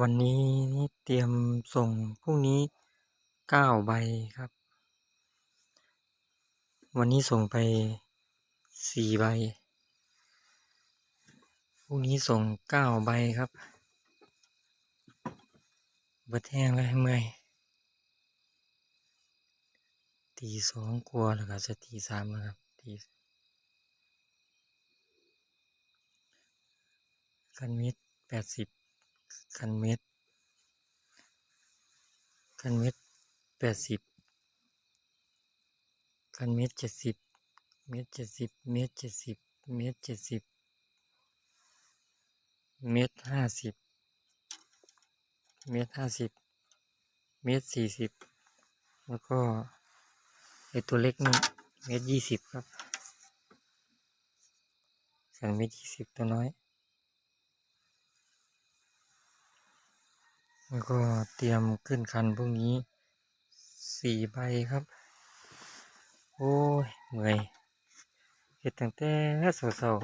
วันนี้นี่เตรียมส่งพรุ่งนี้เก้าใบครับ วันนี้ส่งไปสี่ใบ พรุ่งนี้ส่งเก้าใบครับเบิดแห้งแล้วเมื่อยตีสองกลัวแล้วก็จะตีสามแล้วครับตีคันมตรแปดสิบ คันเมตรคันเมตรแปดสิบคันเมตรเจ็ดสิบเมตรเจ็ดสิบเมตรเจ็ดสิบเมตรเจ็ดสิบเมตรห้าสิบเมตรห้าสิบเมตรสี่สิบแล้วก็ไอตัวเล็กนี่เมตรยี่สิบครับคันเมตรยี่สิบตัวน้อย แล้วก็เตรียมขึ้นคันพรุ่งนี้สี่ใบครับ โอ้ยเมื่อยเฮ็ดตั้งแต่เช้าๆ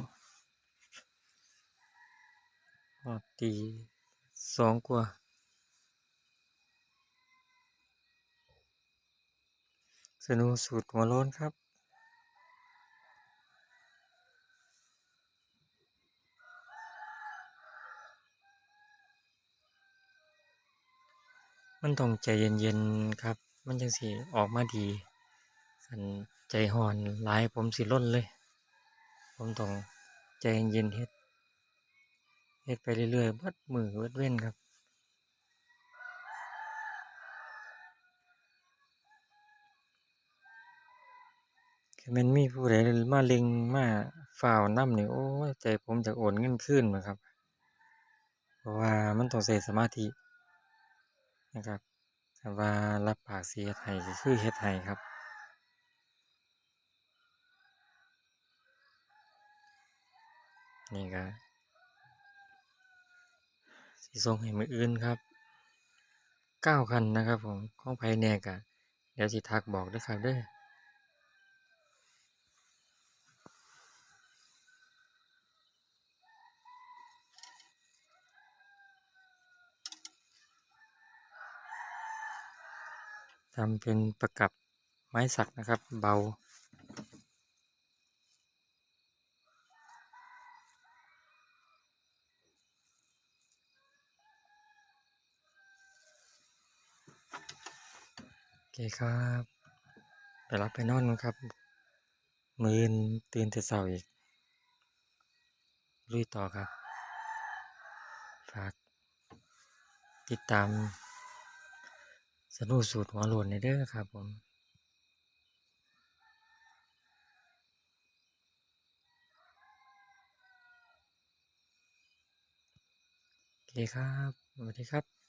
ฮอตีสองกว่าสนุกสูตรหัวโล้นครับ มันต้องใจเย็นๆครับ มันจังสิออกมาดีคันใจร้อนหลายผมสิรนเลย ผมต้องใจเย็นๆเฮ็ดเฮ็ดไปเรื่อยๆบิดมือบิดเว้นครับคันแม่นมีผู้ใดมาเล็งมาฟ้าวน้ำนี่โอ้ใจผมอยากโอนเงินคืนแหมครับ เพราะว่ามันต้องใช้สมาธิ นะครับว่ารับปากสิเฮ็ดไห้ก็คือเฮ็ดไห้ครับ นี่ก็สีส่งให้มืออื่นครับเก้าคันนะครับผมของไผแน่กะเดี๋ยวสิทักบอกด้อครับเด้อ ทำเป็นประกับไม้สักนะครับ เบา โอเคครับ ไปรับไปนอนครับ มืออื่นตื่นแต่เช้าอีกลุยต่อครับ ฝากติดตาม สนุกสูตรหัวหล้นด้วยเด้อครับผมโอเคครับสวัสดีครับ